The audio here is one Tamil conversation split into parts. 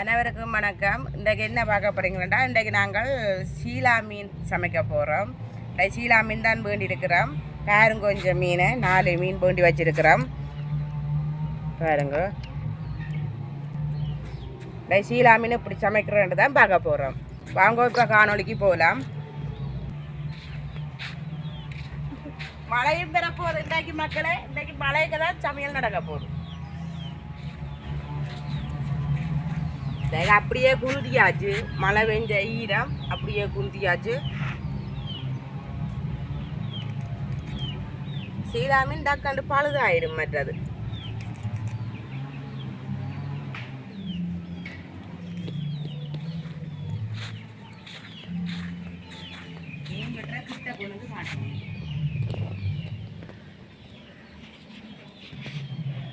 அனைவருக்கும் வணக்கம். இன்றைக்கு என்ன பார்க்க போறீங்கன்னா இன்றைக்கு நாங்கள் சீலா மீன் சமைக்க போகிறோம் சீலா மீன் தான் வேண்டி இருக்கிறோம். பாருங்க கொஞ்சம் மீன் நாலு மீன் வேண்டி வச்சிருக்கிறோம். பாருங்க. இந்த சீலா மீன் இப்படி சமைக்கிறோன்ட்டு தான் பார்க்க போகிறோம் வாங்க இப்போ காணொளிக்கு போகலாம் மழையும் பெற போகுது இன்றைக்கு மக்களே. இன்றைக்கு மழைக்கு தான் சமையல் நடக்க போகுது. அப்படியே குந்தியாச்சு மழை பெஞ்ச ஈரம் அப்படியே குந்தியாச்சு சீராமின் டக்காண்டு பழுதாயிடும் மற்றது. மீன் வெட்டுற கிட்ட கொண்டு வந்து காட்டணும்.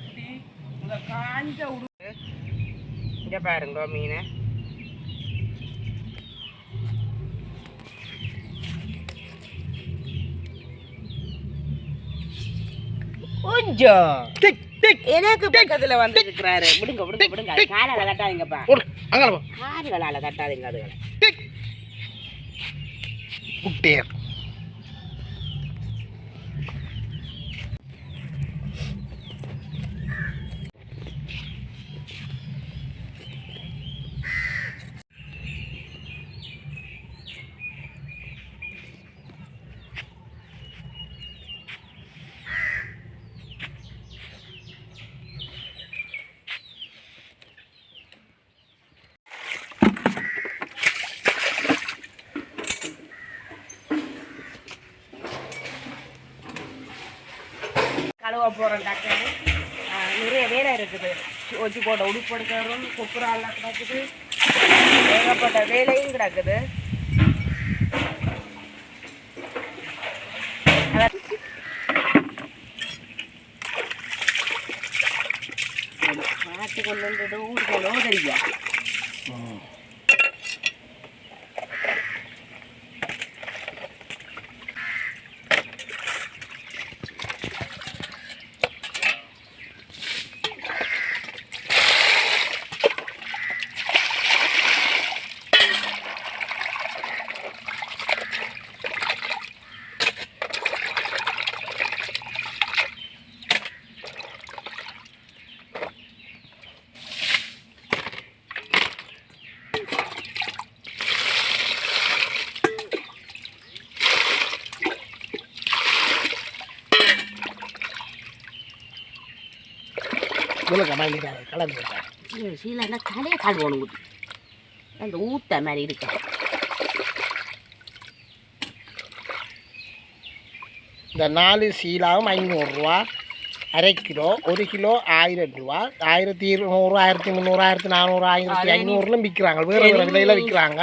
இப்படி உங்க காஞ்ச உடு இங்க பாருங்க மீனை. கொஞ்சம் எனக்கு பக்கத்துல வந்து இருக்கிறாரு விடுங்க விடுங்க விடுங்க. காலால தட்டாதீங்கப்பா அங்கே கால்களால தட்டாதீங்க அதுகளை. குட்டியர் போக போகிறோம் டாக்டர் நிறைய வேலை இருக்குது. ஒச்சி போட்ட உடுப்பு எடுக்கிறோம் குப்புறாலாம் கிடக்குது. ஏகப்பட்ட வேலையும் கிடக்குது. மாட்டு கொண்டு வந்துட்டு ஊருக்கு தெரியா வாங்கிட்டாங்க கலந்து விட்டாங்க சீலன்னா தலையை கழுவணும் ஊற்றி அந்த ஊத்த மாதிரி இருக்கு? இந்த நாலு சீலாவும் ஐநூறுரூவா அரை கிலோ ஒரு கிலோ ஆயிரம் ரூபா. ஆயிரத்தி இருநூறு ஆயிரத்தி முந்நூறு ஆயிரத்தி நானூறு ஆயிரத்தி ஐநூறுலும் விற்கிறாங்க வேறு வேறு விலையில் விற்கிறாங்க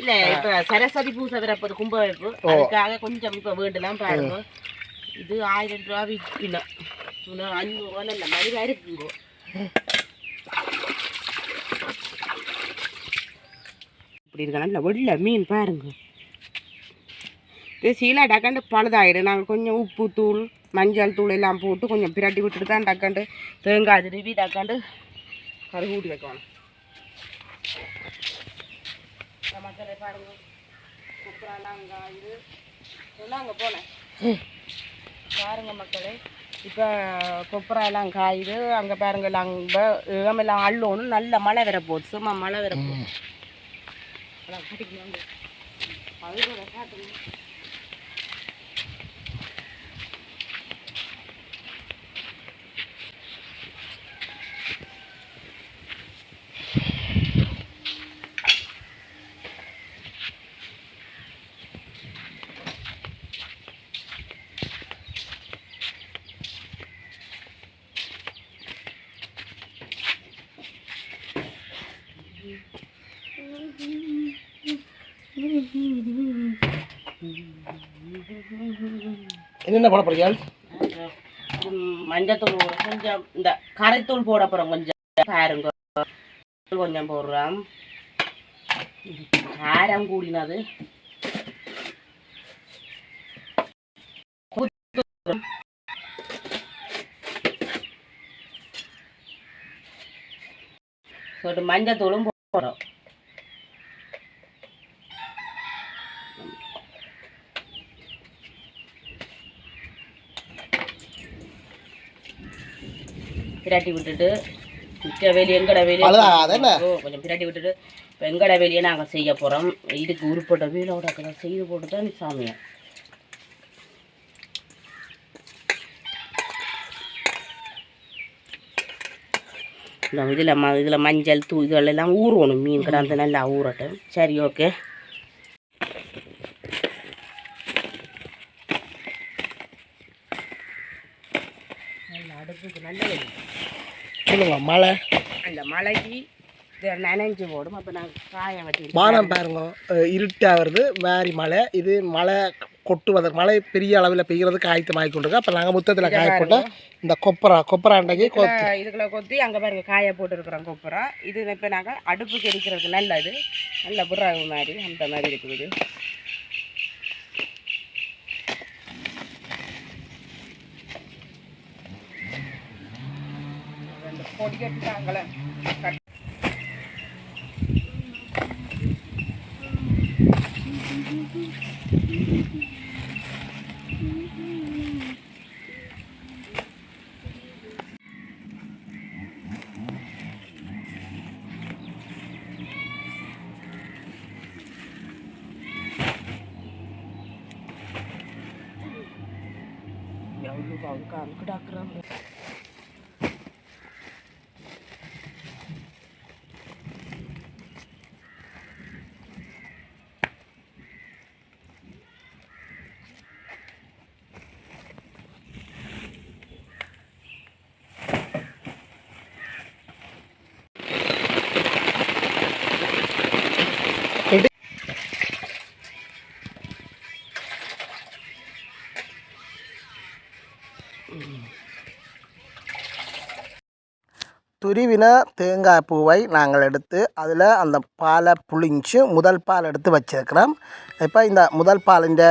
இல்ல இப்ப சரஸ்வதி பூசை வரப்போது கும்ப வைப்பு அதுக்காக கொஞ்சம் இப்ப வேண்டலாம் பாருங்க. இது ஆயிரம் ரூபா விற்கணும் ரூபா நல்ல மாதிரி இருக்குங்க இப்படி இருக்க நல்ல வெள்ள மீன் பாருங்க. இது சீலா டக்காண்டு பழுதாயிடும் நாங்கள் கொஞ்சம் உப்பு தூள் மஞ்சள் தூள் எல்லாம் போட்டு கொஞ்சம் பிரட்டி விட்டுட்டு தான் டக்காண்டு தேங்காய் திருவி டக்காண்டு கரு கூட்டி வைக்கணும். மக்களை பாருங்க. குப்புறாலாம் அங்கே இது போனேன். பாருங்க மக்களே. இப்போ கொப்பரா எல்லாம் காயுது அங்கே பாருங்க அங்கே ஏமெல்லாம் அள்ளணும் நல்ல மழை வர போகுது சும்மா மழை வர போகுது. என்னென்ன போட போறீங்க? மஞ்சத்தூள் கொஞ்சம் இந்த கரைத்தூள் போட போகிறோம் கொஞ்சம் பாருங்க. கொஞ்சம் போடுறோம். காரம் கூடினது. சொட்டு மஞ்சத்தூளும் போடுறோம் பிரட்டி விட்டுட்டு மிச்ச வேலி எங்கட வேலி கொஞ்சம் பிரட்டி விட்டுட்டு இப்போ எங்கட வேலையை நாங்கள் செய்ய போகிறோம் இதுக்கு உருப்பட்ட வீலோட செய்து போட்டு தான் சாமியை. இந்த இதில் ம இதில் மஞ்சள் தூ இதெல்லாம் ஊறணும் மீன் கிடந்து நல்லா ஊறட்டும். சரி ஓகே. நல்லா அடுப்புக்கு நல்ல மழை? அந்த மலைக்கு இதை நனைஞ்சு போடும். அப்போ நாங்கள் காய வச்சு வானம் பாருங்க அஹ் இருட்டா வருது வேறி மழை. இது மழை கொட்டுவதற்கு மழை பெரிய அளவில் பெய்கிறதுக்கு ஆயத்தமாகி கொண்டிருக்கு அப்போ நாங்கள் முத்தத்தில் காய போட்டு இந்த கொப்பரா கொப்பரா அன்றைக்கு கொ இதுல- இதுக்குள்ள கொத்தி அங்கே பாருங்க காய போட்டுருக்குறோம் கொப்புறம் இது இப்போ நாங்கள் அடுப்புக்கு எரிக்கிறதுக்கு நல்லது. நல்ல புறாவு மாதிரி அந்த மாதிரி இருக்குது இது. அந்த Ya Allah, kalau kan kedak துருவின தேங்காய் பூவை நாங்கள் எடுத்து அதில் அந்த பாலை புளிஞ்சு முதல் பால் எடுத்து வச்சிருக்கிறோம். இப்போ இந்த முதல் பாலிண்ட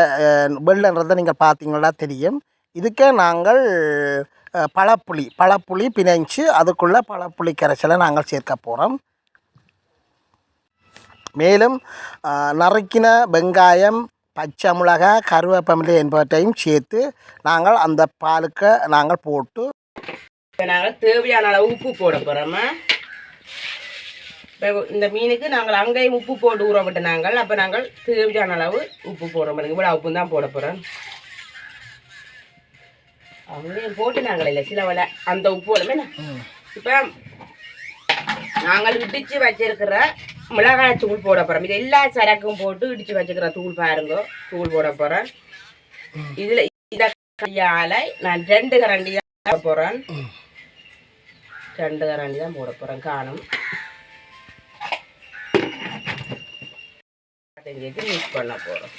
வெள்ளன்றதை நீங்கள் பார்த்தீங்களா தெரியும். இதுக்கே நாங்கள் பழப்புளி பழப்புளி பிணைஞ்சு அதுக்குள்ளே பழப்புளி கரைசலை நாங்கள் சேர்க்க போகிறோம் மேலும் நறுக்கின வெங்காயம் பச்சை மிளகாய் கருவேப்பமில்லை என்பவற்றையும் சேர்த்து நாங்கள் அந்த பாலுக்கு நாங்கள் போட்டு இப்போ நாங்கள் தேவையான அளவு உப்பு போட போகிறோமா இப்போ இந்த மீனுக்கு நாங்கள் அங்கேயும் உப்பு போட்டு ஊற விட்டு நாங்கள் அப்போ நாங்கள் தேவையான அளவு உப்பு போடுறோம் பாருங்க. இவ்வளோ உப்பு தான் போட போகிறோம் அங்கேயும் போட்டு நாங்கள் இல்லை சில வேலை அந்த உப்பு போடுமே இப்போ நாங்கள் இடித்து வச்சிருக்கிற மிளகாய் தூள் போட போகிறோம் இது எல்லா சரக்கும் போட்டு இடித்து வச்சிருக்கிற தூள் பாருங்க. தூள் போட போகிறேன் இதில் இந்த கையால் நான் ரெண்டு கரண்டி தான் போட போகிறேன் ரெண்டு கரண்டி தான் போட போகிறேன் காணும். சேர்த்து மிக்ஸ் பண்ண போகிறோம்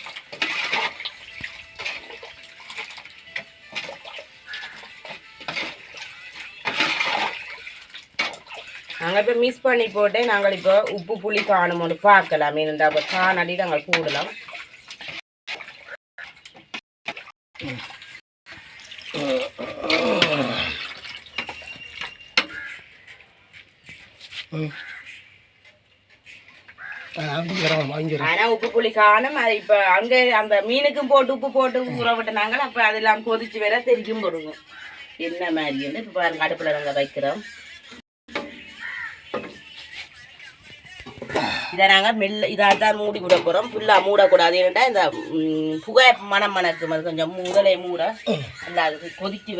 நாங்கள் இப்போ மிக்ஸ் பண்ணி போட்டு நாங்கள் இப்போ உப்பு புளி காணுமோன்னு பார்க்கலாம். ஏனென்றா அப்போ காணடி நாங்கள் கூடலாம் உப்பு புளி காணும். அது இப்ப அங்க அந்த மீனுக்கும் போட்டு உப்பு போட்டு ஊற விட்டுனாங்க அப்ப அதெல்லாம் கொதிச்சு வேற தெரிக்கும் போடுங்க என்ன மாதிரி வந்து இப்ப பாருங்க அடுப்புல நாங்க வைக்கிறோம். இதை நாங்க மெல்ல இதாக தான் மூடி விட போறோம். ஃபுல்லா மூடக்கூடாது. ஏன்டா இந்த புகை மணம் மணக்கும் அது கொஞ்சம் முதலே மூட. அது கொதிச்சு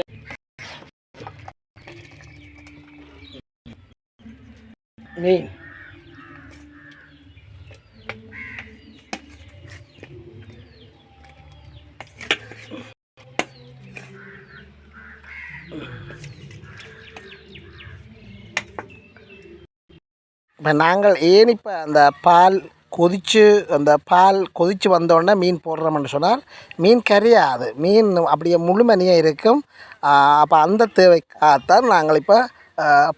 வே- மீன் இப்போ நாங்கள் ஏன் இப்போ அந்த பால் கொதித்து அந்த பால் கொதித்து வந்தோடனே மீன் போடுறோம்னு சொன்னால் மீன் கறியாது மீன் அப்படியே முழுமணியாக இருக்கும். அப்போ அந்த தேவைக்காகத்தான் நாங்கள் இப்போ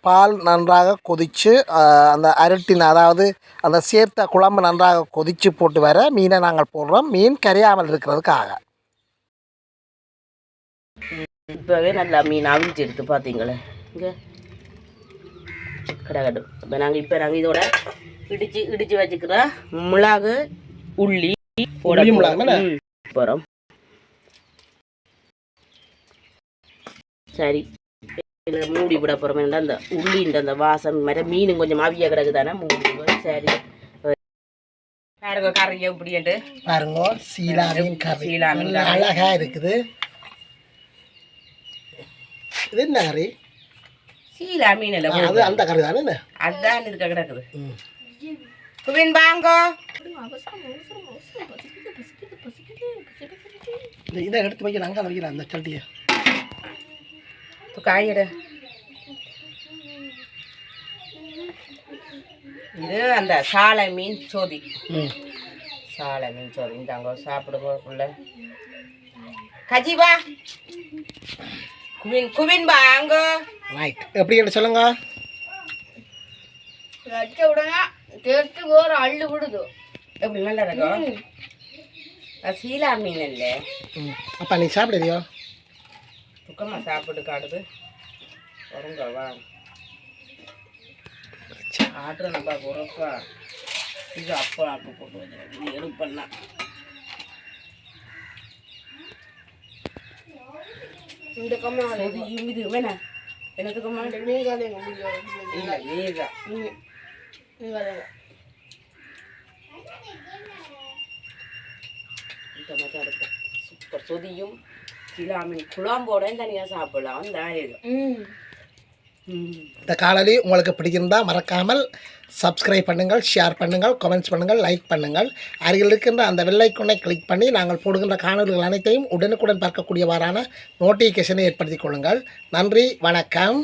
பால் நன்றாக கொதித்து அந்த அரட்டின அதாவது அந்த சேர்த்த குழம்பு நன்றாக கொதித்து போட்டு வர மீனை நாங்கள் போடுறோம். மீன் கரையாமல் இருக்கிறதுக்காக. இப்பவே நல்லா மீன் அவிச்சு எடுத்து பாத்தீங்களே. இங்க. கிடக்கட்டும் இப்போ நாங்கள் இப்போ நாங்கள் இதோட இடிச்சு இடிச்சு வச்சுக்கிற மிளகு உள்ளி போட? போகிறோம் சரி. இதில் மூடி விட போகிறோம் அந்த உள்ளின்ற அந்த வாசம் மாதிரி மீனும் கொஞ்சம் அவிய கிடக்கு தானே மூடி. சரி பாருங்க கரையை இப்படின்ட்டு பாருங்க சீலா மீன் கறி சீலா மீன் நல்ல அழகா இருக்குது இது என்ன கறி சீலா மீன் இல்லை அது அந்த கறி தானே என்ன? அதுதான் இதுக்கு கிடக்குது ம். குவின் பாங்கோ இந்த இதை எடுத்து வைக்கிறேன் அங்கே வைக்கிறேன் அந்த சட்டியை காயிடு இது அந்த சாலை மீன் சோதி. ம். சாலை மீன் சோதி. இந்தாங்க சாப்பிடுங்க உள்ள. கஜிபா குவின் குவின் பாங்கோ ரைட் எப்படி என்ன சொல்லுங்க? வச்ச உடனே டேஸ்ட்டு வேறு அள்ளு விடுது எப்படி நல்லா இருக்கும் சீலா மீன் இல்லை. ம். அப்பா நீ சாப்பிடுறியோ? துக்கமாக சாப்பிட்டு காடுது வருங்க வா ஆட்டுற நம்ம உரப்பா இது அப்பா அப்போ போட்டு வச்சிருக்கு இது எடுப்பண்ணா இந்த கம்மா இது இது வேணா. என்னத்துக்குமா நீங்கள் இல்லை நீதான் நீங்கள் இந்த மாதிரி இருக்கும் சூப்பர். சொதியும். சிலாமின் குழம்போட தனியாக சாப்பிடலாம் அந்த இது ம். ம். இந்த காணொலி உங்களுக்கு பிடிச்சிருந்தா மறக்காமல் சப்ஸ்கிரைப் பண்ணுங்கள் ஷேர் பண்ணுங்கள் கமெண்ட்ஸ் பண்ணுங்கள் லைக் பண்ணுங்கள். அருகில் இருக்கின்ற அந்த வெள்ளைக்குண்ணை கிளிக் பண்ணி நாங்கள் போடுகின்ற காணொலிகள் அனைத்தையும் உடனுக்குடன் பார்க்கக்கூடியவாறான நோட்டிஃபிகேஷனை ஏற்படுத்திக் கொள்ளுங்கள். நன்றி வணக்கம்.